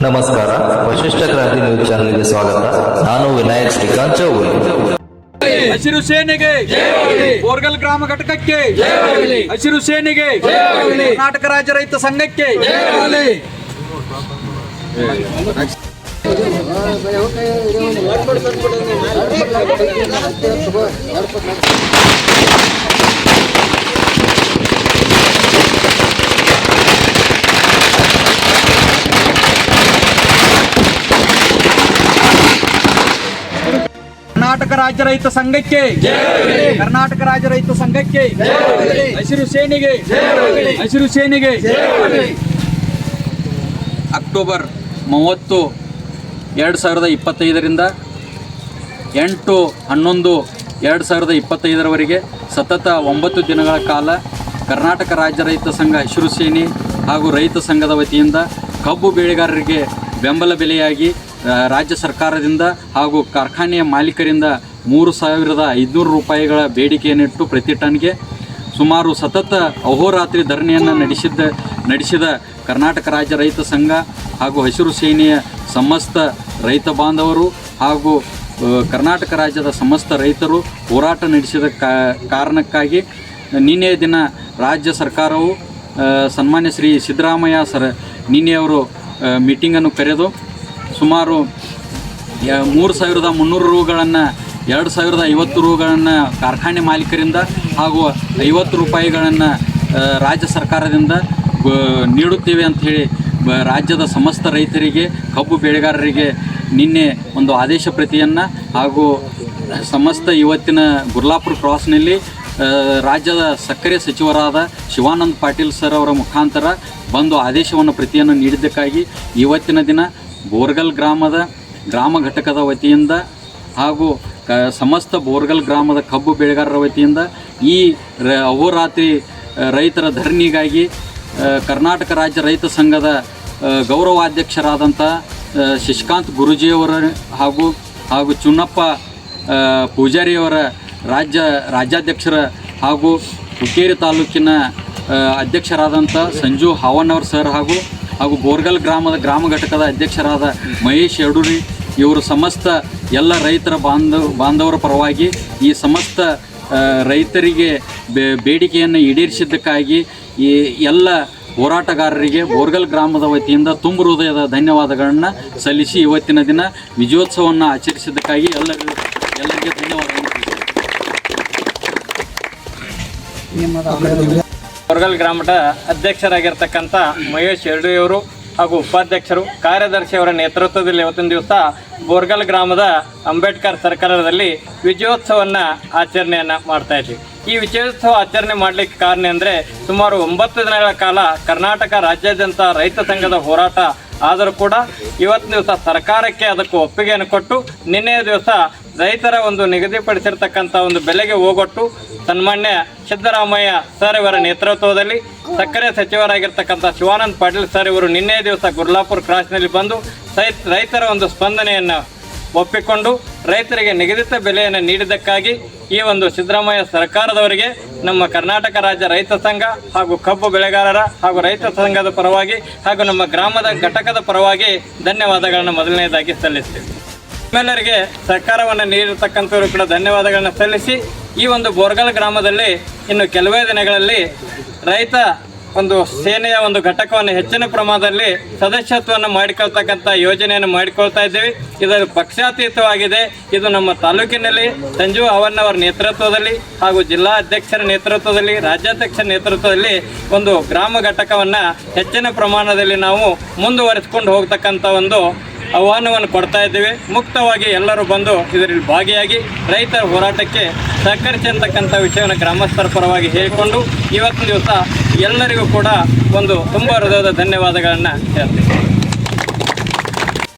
ನಮಸ್ಕಾರ, ವಶಿಷ್ಠ ಕ್ರಾಂತಿ ನ್ಯೂಸ್ ಚಾನೆಲ್ಗೆ ಸ್ವಾಗತ. ನಾನು ವಿನಾಯಕ್ ಶ್ರೀಕಾಂತ್ ಚೌಗುಲೆ ಹಸಿರು ಸೇನೆಗೆ ಬೋರ್ಗಲ್ ಗ್ರಾಮ ಘಟಕಕ್ಕೆ ಹಸಿರು ಸೇನೆಗೆ ಕರ್ನಾಟಕ ರಾಜ್ಯ ರೈತ ಸಂಘಕ್ಕೆ ಕರ್ನಾಟಕ ರಾಜ್ಯ ರೈತ ಸಂಘಕ್ಕೆ. ಕರ್ನಾಟಕ ರಾಜ್ಯ ರೈತ ಸಂಘಕ್ಕೆ. ಹಸಿರು ಸೇನೆಗೆ. ಹಸಿರು ಸೇನೆಗೆ. ಅಕ್ಟೋಬರ್ ಮೂವತ್ತು ಎರಡು ಸಾವಿರದ ಇಪ್ಪತ್ತೈದರಿಂದ ಎಂಟು ಹನ್ನೊಂದು ಎರಡು ಸಾವಿರದ ಇಪ್ಪತ್ತೈದರವರೆಗೆ ಸತತ ಒಂಬತ್ತು ದಿನಗಳ ಕಾಲ ಕರ್ನಾಟಕ ರಾಜ್ಯ ರೈತ ಸಂಘ ಹಸಿರು ಸೇನೆ ಹಾಗೂ ರೈತ ಸಂಘದ ವತಿಯಿಂದ ಕಬ್ಬು ಬೆಳೆಗಾರರಿಗೆ ಬೆಂಬಲ ಬೆಲೆಯಾಗಿ ರಾಜ್ಯ ಸರ್ಕಾರದಿಂದ ಹಾಗೂ ಕಾರ್ಖಾನೆಯ ಮಾಲೀಕರಿಂದ ಮೂರು ಸಾವಿರದ ಐದುನೂರು ರೂಪಾಯಿಗಳ ಬೇಡಿಕೆಯನ್ನಿಟ್ಟು ಪ್ರತಿ ಟನ್ಗೆ ಸುಮಾರು ಸತತ ಅಹೋರಾತ್ರಿ ಧರಣಿಯನ್ನು ನಡೆಸಿದ್ದ, ನಡೆಸಿದ ಕರ್ನಾಟಕ ರಾಜ್ಯ ರೈತ ಸಂಘ ಹಾಗೂ ಹಸಿರು ಸೇನೆಯ ಸಮಸ್ತ ರೈತ ಬಾಂಧವರು ಹಾಗೂ ಕರ್ನಾಟಕ ರಾಜ್ಯದ ಸಮಸ್ತ ರೈತರು ಹೋರಾಟ ನಡೆಸಿದ ಕಾರಣಕ್ಕಾಗಿ ನಿನ್ನೆಯ ದಿನ ರಾಜ್ಯ ಸರ್ಕಾರವು ಸನ್ಮಾನ್ಯ ಶ್ರೀ ಸಿದ್ದರಾಮಯ್ಯ ಸರ್ ನಿನ್ನೆಯವರು ಮೀಟಿಂಗನ್ನು ಕರೆದು ಸುಮಾರು ಮೂರು ಸಾವಿರದ ಮುನ್ನೂರು ರೂಗಳನ್ನು, ಎರಡು ಸಾವಿರದ ಐವತ್ತು ರೂಗಳನ್ನು ಕಾರ್ಖಾನೆ ಮಾಲೀಕರಿಂದ ಹಾಗೂ ಐವತ್ತು ರೂಪಾಯಿಗಳನ್ನು ರಾಜ್ಯ ಸರ್ಕಾರದಿಂದ ನೀಡುತ್ತೇವೆ ಅಂಥೇಳಿ ರಾಜ್ಯದ ಸಮಸ್ತ ರೈತರಿಗೆ, ಕಬ್ಬು ಬೆಳೆಗಾರರಿಗೆ ನಿನ್ನೆ ಒಂದು ಆದೇಶ ಪ್ರತಿಯನ್ನು ಹಾಗೂ ಸಮಸ್ತ ಇವತ್ತಿನ ಗುರ್ಲಾಪುರ ಕ್ರಾಸ್ನಲ್ಲಿ ರಾಜ್ಯದ ಸಕ್ಕರೆ ಸಚಿವರಾದ ಶಿವಾನಂದ ಪಾಟೀಲ್ ಸರ್ ಅವರ ಮುಖಾಂತರ ಬಂದು ಆದೇಶವನ್ನು ಪ್ರತಿಯನ್ನು ನೀಡಿದ್ದಕ್ಕಾಗಿ ಇವತ್ತಿನ ದಿನ ಬೋರ್ಗಲ್ ಗ್ರಾಮದ ಗ್ರಾಮ ಘಟಕದ ವತಿಯಿಂದ ಹಾಗೂ ಸಮಸ್ತ ಬೋರ್ಗಲ್ ಗ್ರಾಮದ ಕಬ್ಬು ಬೆಳೆಗಾರರ ವತಿಯಿಂದ ಈ ರ ಅಹೋರಾತ್ರಿ ರೈತರ ಧರಣಿಗಾಗಿ ಕರ್ನಾಟಕ ರಾಜ್ಯ ರೈತ ಸಂಘದ ಗೌರವಾಧ್ಯಕ್ಷರಾದಂಥ ಶಶಿಕಾಂತ್ ಗುರೂಜಿಯವರ ಹಾಗೂ ಹಾಗೂ ಚುನ್ನಪ್ಪ ಪೂಜಾರಿಯವರ ರಾಜ್ಯ, ರಾಜ್ಯಾಧ್ಯಕ್ಷರ ಹಾಗೂ ಹುಕ್ಕೇರಿ ತಾಲೂಕಿನ ಅಧ್ಯಕ್ಷರಾದಂಥ ಸಂಜು ಹಾವಣ್ಣವ್ರ ಸರ್ ಹಾಗೂ ಹಾಗೂ ಬೋರ್ಗಲ್ ಗ್ರಾಮದ ಗ್ರಾಮ ಘಟಕದ ಅಧ್ಯಕ್ಷರಾದ ಮಹೇಶ್ ಯಡೂರಿ, ಇವರು ಸಮಸ್ತ ಎಲ್ಲ ರೈತರ ಬಾಂಧವ, ಬಾಂಧವರ ಪರವಾಗಿ ಈ ಸಮಸ್ತ ರೈತರಿಗೆ ಬೇಡಿಕೆಯನ್ನು ಈಡೇರಿಸಿದ್ದಕ್ಕಾಗಿ ಈ ಎಲ್ಲ ಹೋರಾಟಗಾರರಿಗೆ ಬೋರ್ಗಲ್ ಗ್ರಾಮದ ವತಿಯಿಂದ ತುಂಬ ಹೃದಯದ ಧನ್ಯವಾದಗಳನ್ನು ಸಲ್ಲಿಸಿ ಇವತ್ತಿನ ದಿನ ವಿಜಯೋತ್ಸವವನ್ನು ಆಚರಿಸಿದ್ದಕ್ಕಾಗಿ ಎಲ್ಲರಿಗೂ, ಎಲ್ಲರಿಗೆ ಧನ್ಯವಾದಗಳನ್ನು ಹೊರಗಲ್ ಗ್ರಾಮದ ಅಧ್ಯಕ್ಷರಾಗಿರ್ತಕ್ಕಂಥ ಮಹೇಶ್ ಯರಡಿಯವರು ಹಾಗೂ ಉಪಾಧ್ಯಕ್ಷರು ಕಾರ್ಯದರ್ಶಿಯವರ ನೇತೃತ್ವದಲ್ಲಿ ಇವತ್ತಿನ ದಿವಸ ಬೋರ್ಗಲ್ ಗ್ರಾಮದ ಅಂಬೇಡ್ಕರ್ ಸರ್ಕಾರದಲ್ಲಿ ವಿಜಯೋತ್ಸವವನ್ನು ಆಚರಣೆಯನ್ನು ಮಾಡ್ತಾ ಇದ್ವಿ. ಈ ವಿಜಯೋತ್ಸವ ಆಚರಣೆ ಮಾಡಲಿಕ್ಕೆ ಕಾರಣ ಅಂದರೆ ಸುಮಾರು ಒಂಬತ್ತು ದಿನಗಳ ಕಾಲ ಕರ್ನಾಟಕ ರಾಜ್ಯಾದ್ಯಂತ ರೈತ ಸಂಘದ ಹೋರಾಟ ಆದರೂ ಕೂಡ ಇವತ್ತಿನ ದಿವಸ ಸರ್ಕಾರಕ್ಕೆ ಅದಕ್ಕೆ ಒಪ್ಪಿಗೆಯನ್ನು ಕೊಟ್ಟು ನಿನ್ನೆಯ ದಿವಸ ರೈತರ ಒಂದು ನಿಗದಿಪಡಿಸಿರ್ತಕ್ಕಂಥ ಒಂದು ಬೆಲೆಗೆ ಹೋಗೊಟ್ಟು ಸನ್ಮಾನ್ಯ ಸಿದ್ದರಾಮಯ್ಯ ಸರ್ ಇವರ ನೇತೃತ್ವದಲ್ಲಿ ಸಕ್ಕರೆ ಸಚಿವರಾಗಿರ್ತಕ್ಕಂಥ ಶಿವಾನಂದ್ ಪಾಟೀಲ್ ಸರ್ ಇವರು ನಿನ್ನೆ ದಿವಸ ಗುರ್ಲಾಪುರ ಕ್ರಾಸ್ನಲ್ಲಿ ಬಂದು ರೈತರ ಒಂದು ಸ್ಪಂದನೆಯನ್ನು ಒಪ್ಪಿಕೊಂಡು ರೈತರಿಗೆ ನಿಗದಿತ ಬೆಲೆಯನ್ನು ನೀಡಿದ್ದಕ್ಕಾಗಿ ಈ ಒಂದು ಸಿದ್ದರಾಮಯ್ಯ ಸರ್ಕಾರದವರಿಗೆ ನಮ್ಮ ಕರ್ನಾಟಕ ರಾಜ್ಯ ರೈತ ಸಂಘ ಹಾಗೂ ಕಬ್ಬು ಬೆಳೆಗಾರರ ಹಾಗೂ ರೈತ ಸಂಘದ ಪರವಾಗಿ ಹಾಗೂ ನಮ್ಮ ಗ್ರಾಮದ ಘಟಕದ ಪರವಾಗಿ ಧನ್ಯವಾದಗಳನ್ನು ಮೊದಲನೇದಾಗಿ ಸಲ್ಲಿಸ್ತೀವಿ. ನಿಮ್ಮೆಲ್ಲರಿಗೆ ಸರ್ಕಾರವನ್ನು ನೀಡಿರ್ತಕ್ಕಂಥವರು ಕೂಡ ಧನ್ಯವಾದಗಳನ್ನು ಸಲ್ಲಿಸಿ ಈ ಒಂದು ಬೋರ್ಗಲ್ ಗ್ರಾಮದಲ್ಲಿ ಇನ್ನು ಕೆಲವೇ ದಿನಗಳಲ್ಲಿ ರೈತ ಒಂದು ಸೇನೆಯ ಒಂದು ಘಟಕವನ್ನು ಹೆಚ್ಚಿನ ಪ್ರಮಾಣದಲ್ಲಿ ಸದಸ್ಯತ್ವವನ್ನು ಮಾಡಿಕೊಳ್ತಕ್ಕಂಥ ಯೋಜನೆಯನ್ನು ಮಾಡಿಕೊಳ್ತಾ ಇದ್ದೀವಿ. ಇದರ ಪಕ್ಷಾತೀತವಾಗಿದೆ. ಇದು ನಮ್ಮ ತಾಲೂಕಿನಲ್ಲಿ ಸಂಜು ಅವನ್ನವರ ನೇತೃತ್ವದಲ್ಲಿ ಹಾಗೂ ಜಿಲ್ಲಾ ಅಧ್ಯಕ್ಷರ ನೇತೃತ್ವದಲ್ಲಿ, ರಾಜ್ಯಾಧ್ಯಕ್ಷರ ನೇತೃತ್ವದಲ್ಲಿ ಒಂದು ಗ್ರಾಮ ಘಟಕವನ್ನು ಹೆಚ್ಚಿನ ಪ್ರಮಾಣದಲ್ಲಿ ನಾವು ಮುಂದುವರೆಸ್ಕೊಂಡು ಹೋಗ್ತಕ್ಕಂಥ ಒಂದು ಆಹ್ವಾನವನ್ನು ಕೊಡ್ತಾ ಇದ್ದೇವೆ. ಮುಕ್ತವಾಗಿ ಎಲ್ಲರೂ ಬಂದು ಇದರಲ್ಲಿ ಭಾಗಿಯಾಗಿ ರೈತರ ಹೋರಾಟಕ್ಕೆ ಸಹಕರಿಸಿರ್ತಕ್ಕಂಥ ವಿಷಯವನ್ನು ಗ್ರಾಮಸ್ಥರ ಪರವಾಗಿ ಹೇಳಿಕೊಂಡು ಇವತ್ತಿನ ದಿವಸ ಎಲ್ಲರಿಗೂ ಕೂಡ ಒಂದು ತುಂಬ ಹೃದಯದ ಧನ್ಯವಾದಗಳನ್ನು ಹೇಳ್ತೀನಿ.